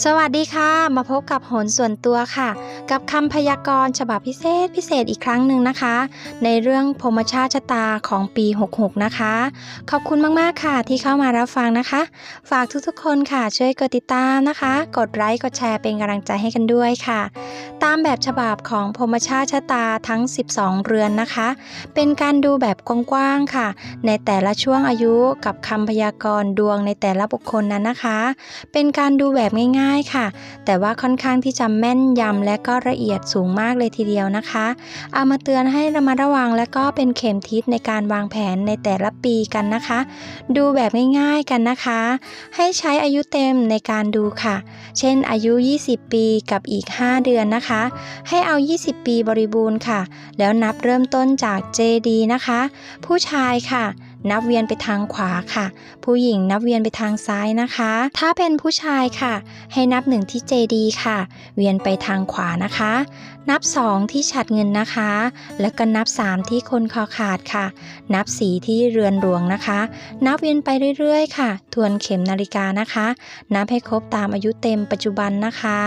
สวัสดีค่ะ มาพบกับโหนส่วนตัวค่ะ กับคำพยากรณ์ฉบับพิเศษพิเศษอีกครั้งหนึ่งนะคะ ในเรื่องพมชาชะตาของปี 66 นะคะ ขอบคุณมากๆค่ะที่เข้ามารับฟังนะคะ ฝากทุกๆคนค่ะช่วยกดติดตามนะคะ กดไลค์กดแชร์เป็นกำลังใจให้กันด้วยค่ะ ตามแบบฉบับของพมชาชะตาทั้ง 12 เรือนนะคะ เป็นการดูแบบกว้างๆค่ะ ในแต่ละช่วงอายุกับคำพยากรณ์ดวงในแต่ละบุคคลนั้นนะคะ เป็นการดูแบบง่ายๆค่ะ แต่ว่าค่อนข้างที่จะแม่นยำและก็ละเอียดสูงมากเลยทีเดียวนะคะ เอามาเตือนให้ระมัดระวังและก็เป็นเข็มทิศในการวางแผนในแต่ละปีกันนะคะ ดูแบบง่ายๆกันนะคะ ให้ใช้อายุเต็มในการดูค่ะ เช่นอายุ 20 ปีกับอีก 5 เดือนนะคะ ให้เอา 20 ปีบริบูรณ์ค่ะ แล้วนับเริ่มต้นจาก JD นะคะ ผู้ชายค่ะ นับเวียนไปทางขวาค่ะ ผู้หญิงนับเวียนไปทางซ้ายนะคะ ถ้าเป็นผู้ชายค่ะ ให้นับหนึ่งที่เจดีค่ะ เวียนไปทางขวานะคะ นับ 2 ที่ฉัดเงินนะคะ แล้วก็นับ 3 ที่คนคอขาดค่ะ นับ 4 ที่เรือนหลวงนะคะ นับเวียนไปเรื่อยๆ ค่ะ ทวนเข็มนาฬิกานะคะ นับให้ครบตามอายุเต็มปัจจุบันนะคะ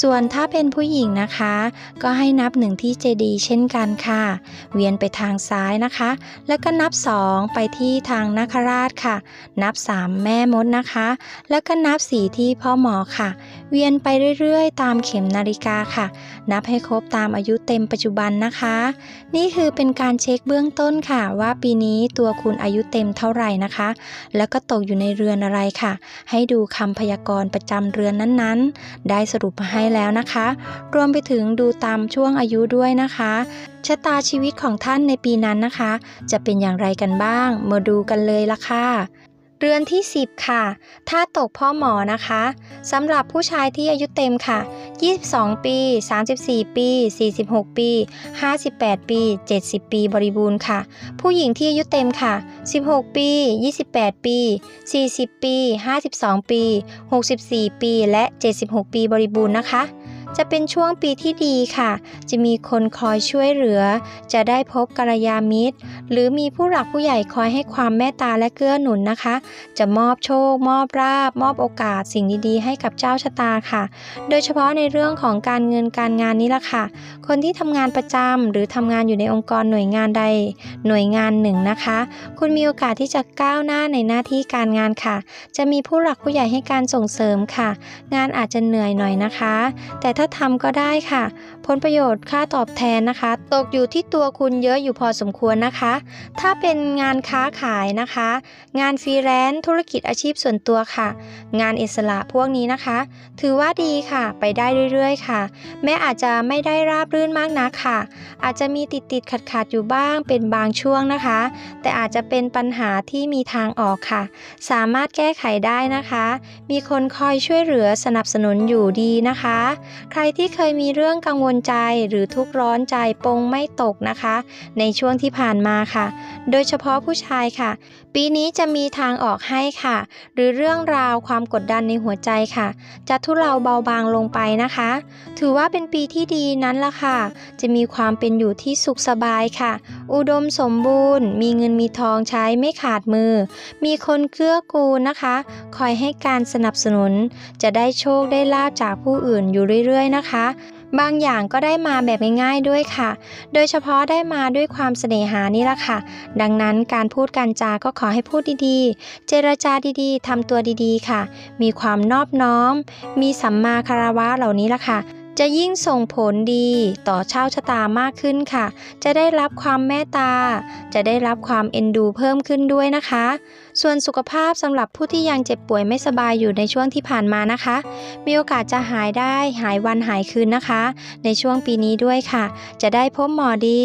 ส่วนถ้าเป็นผู้หญิงนะคะ ก็ให้นับ 1 ที่ JD เช่นกันค่ะ เวียนไปทางซ้ายนะคะ แล้วก็นับ 2 ไปที่ทางนาคราชค่ะ นับ 3 แม่มดนะคะ แล้วก็นับ 4 ที่พ่อหมอค่ะ เวียนไปเรื่อยๆ ตามเข็มนาฬิกาค่ะ นับให้ครบตามอายุเต็มปัจจุบันนะคะ นี่คือเป็นการเช็คเบื้องต้นค่ะ ว่าปีนี้ตัวคุณอายุเต็มเท่าไหร่นะคะ แล้วก็ตกอยู่ในเรือนอะไรค่ะ ให้ดูคำพยากรณ์ประจำเรือนนั้นๆ ได้สรุปมาให้แล้วนะคะ รวมไปถึงดูตามช่วงอายุด้วยนะคะชะตาชีวิตของท่านในปีนั้นนะคะ จะเป็นอย่างไรกันบ้าง มาดูกันเลยละค่ะ เรือนที่ 10 ค่ะถ้าตกพ่อหมอนะคะสำหรับผู้ชายที่อายุเต็มค่ะ 22 ปี 34 ปี 46 ปี 58 ปี 70 ปีบริบูรณ์ค่ะ ผู้หญิงที่อายุเต็มค่ะ 16 ปี 28 ปี 40 ปี 52 ปี 64 ปี และ 76 ปีบริบูรณ์นะคะ จะเป็นช่วงปีที่ดีค่ะ จะมีคนคอยช่วยเหลือ จะได้พบกัลยาณมิตร หรือมีผู้หลักผู้ใหญ่คอยให้ความเมตตาและเกื้อหนุนนะคะ จะมอบโชค มอบราบ มอบโอกาสสิ่งดีๆ ให้กับเจ้าชะตาค่ะ โดยเฉพาะในเรื่องของการเงินการงานนี้ละค่ะ คนที่ทำงานประจำหรือทำงานอยู่ในองค์กรหน่วยงานใด หน่วยงานหนึ่งนะคะ คุณมีโอกาสที่จะก้าวหน้าในหน้าที่การงานค่ะ จะมีผู้หลักผู้ใหญ่ให้การส่งเสริมค่ะ งานอาจจะเหนื่อยหน่อยนะคะ แต่ถ้าถ้าทำก็ได้ค่ะ ผลประโยชน์ค่าตอบแทนนะคะ ตกอยู่ที่ตัวคุณเยอะอยู่พอสมควรนะคะ ถ้าเป็นงานค้าขายนะคะ งานฟรีแลนซ์ธุรกิจอาชีพส่วนตัวค่ะ งานอิสระพวกนี้นะคะ ถือว่าดีค่ะ ไปได้เรื่อยๆ ค่ะ แม้อาจจะไม่ได้ราบรื่นมากนักค่ะ อาจจะมีติดติดขัดขัดๆอยู่บ้างเป็นบางช่วงนะคะ แต่อาจจะเป็นปัญหาที่มีทางออกค่ะ สามารถแก้ไขได้นะคะ มีคนคอยช่วยเหลือสนับสนุนอยู่ดีนะคะใครที่เคยมีเรื่องกังวลใจหรือทุกข์ร้อนใจปงไม่ตกนะคะ ในช่วงที่ผ่านมาค่ะ โดยเฉพาะผู้ชายค่ะ ปีนี้จะมีทางออกให้ค่ะ หรือเรื่องราวความกดดันในหัวใจค่ะ จะทุเลาเบาบางลงไปนะคะ ถือว่าเป็นปีที่ดีนั้นละค่ะ จะมีความเป็นอยู่ที่สุขสบายค่ะ อุดมสมบูรณ์ มีเงินมีทองใช้ไม่ขาดมือ มีคนเกื้อกูลนะคะ คอยให้การสนับสนุน จะได้โชคได้ลาบจากผู้อื่นอยู่เรื่อยๆนะคะบางอย่างก็ได้มาแบบง่ายๆด้วยค่ะ โดยเฉพาะได้มาด้วยความเสน่หานี่ละค่ะ ดังนั้นการพูดการจาก็ขอให้พูดดีๆ เจรจาดีๆทำตัวดีๆค่ะ มีความนอบน้อม มีสัมมาคารวะเหล่านี้ละค่ะ จะยิ่งส่งผลดีต่อเช่าชะตามากขึ้นค่ะ จะได้รับความเมตตา จะได้รับความเอ็นดูเพิ่มขึ้นด้วยนะคะ ส่วนสุขภาพสำหรับผู้ที่ยังเจ็บป่วยไม่สบายอยู่ในช่วงที่ผ่านมานะคะ มีโอกาสจะหายได้หายวันหายคืนนะคะ ในช่วงปีนี้ด้วยค่ะ จะได้พบหมอดี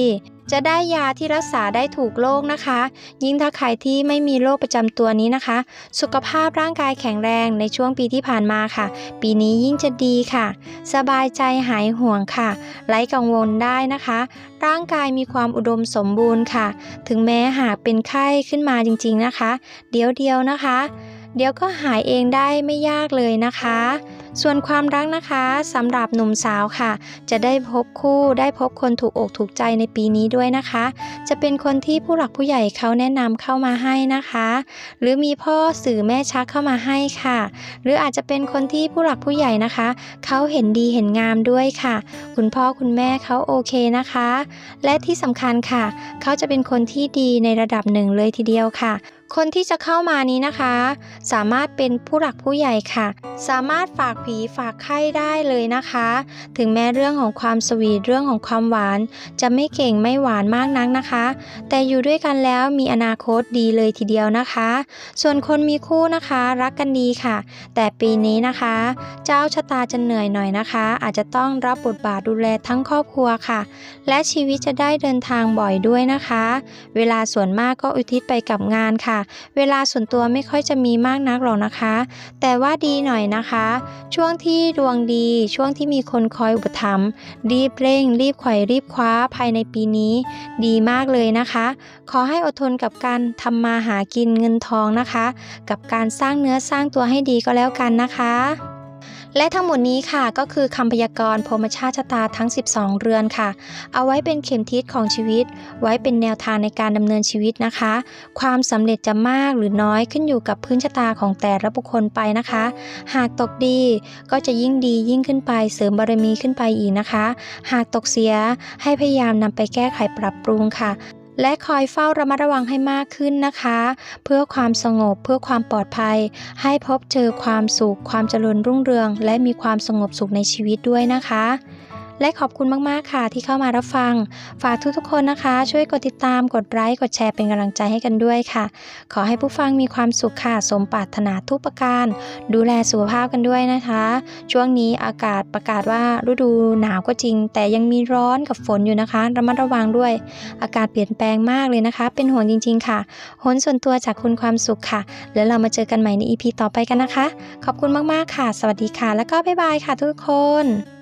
จะได้ยาที่รักษาได้ถูกโรคนะคะ ยิ่งถ้าใครที่ไม่มีโรคประจำตัวนี้นะคะ สุขภาพร่างกายแข็งแรงในช่วงปีที่ผ่านมาค่ะ ปีนี้ยิ่งจะดีค่ะ สบายใจหายห่วงค่ะ ไร้กังวลได้นะคะ ร่างกายมีความอุดมสมบูรณ์ค่ะ ถึงแม้หากเป็นไข้ขึ้นมาจริงๆนะคะ เดี๋ยวเดียวนะคะ เดี๋ยวก็หายเองได้ไม่ยากเลยนะคะ ส่วนความรักนะคะสำหรับหนุ่มสาวค่ะ จะได้พบคู่ได้พบคนถูกอกถูกใจในปีนี้ด้วยนะคะ จะเป็นคนที่ผู้หลักผู้ใหญ่เขาแนะนำเข้ามาให้นะคะ หรือมีพ่อสื่อแม่ชักเข้ามาให้ค่ะ หรืออาจจะเป็นคนที่ผู้หลักผู้ใหญ่นะคะเขาเห็นดีเห็นงามด้วยค่ะ คุณพ่อคุณแม่เขาโอเคนะคะ และที่สำคัญค่ะเขาจะเป็นคนที่ดีในระดับหนึ่งเลยทีเดียวค่ะ คนที่จะเข้ามานี้นะคะ สามารถเป็นผู้หลักผู้ใหญ่ค่ะ สามารถฝากผีฝากไข้ได้เลยนะคะ ถึงแม้เรื่องของความสวีทเรื่องของความหวาน จะไม่เก่งไม่หวานมากนักนะคะ แต่อยู่ด้วยกันแล้วมีอนาคตดีเลยทีเดียวนะคะ ส่วนคนมีคู่นะคะรักกันดีค่ะ แต่ปีนี้นะคะ เจ้าชะตาจะเหนื่อยหน่อยนะคะ อาจจะต้องรับบทบาทดูแลทั้งครอบครัวค่ะ และชีวิตจะได้เดินทางบ่อยด้วยนะคะ เวลาส่วนมากก็อุทิศไปกับงานค่ะเวลาส่วนตัวไม่ค่อยจะมีมากนักหรอกนะคะ แต่ว่าดีหน่อยนะคะ ช่วงที่ดวงดีช่วงที่มีคนคอยอุปถัมภ์รีบเร่ง รีบไขว่รีบคว้าภายในปีนี้ ดีมากเลยนะคะ ขอให้อดทนกับการทำมาหากินเงินทองนะคะ กับการสร้างเนื้อสร้างตัวให้ดีก็แล้วกันนะคะ และทั้งหมดนี้ค่ะก็คือคำพยากรณ์พรมชาติชะตาทั้ง 12 เรือนค่ะ เอาไว้เป็นเข็มทิศของชีวิต ไว้เป็นแนวทางในการดำเนินชีวิตนะคะ ความสำเร็จจะมากหรือน้อยขึ้นอยู่กับพื้นชะตาของแต่ละบุคคลไปนะคะ หากตกดีก็จะยิ่งดียิ่งขึ้นไปเสริมบารมีขึ้นไปอีกนะคะ หากตกเสียให้พยายามนำไปแก้ไขปรับปรุงค่ะ และคอยเฝ้าระมัดระวังให้มากขึ้นนะคะ เพื่อความสงบเพื่อความปลอดภัย ให้พบเจอความสุข ความเจริญรุ่งเรือง และมีความสงบสุขในชีวิตด้วยนะคะ และขอบคุณมาก ๆ ค่ะที่เข้ามารับฟัง ฝากทุกๆคนนะคะ ช่วยกดติดตามกดไลค์กดแชร์เป็นกำลังใจให้กันด้วยค่ะ ขอให้ผู้ฟังมีความสุขค่ะ สมปรารถนาทุกประการ ดูแลสุขภาพกันด้วยนะคะ ช่วงนี้อากาศประกาศว่าฤดูหนาวก็จริง แต่ยังมีร้อนกับฝนอยู่นะคะ ระมัดระวังด้วย อากาศเปลี่ยนแปลงมากเลยนะคะ เป็นห่วงจริง ๆ ค่ะหนส่วนตัวจากคุณความสุขค่ะ แล้วเรามาเจอกันใหม่ใน EP ต่อไปกันนะคะ ขอบคุณมากๆค่ะ สวัสดีค่ะ แล้วก็บ๊ายบายค่ะทุกคน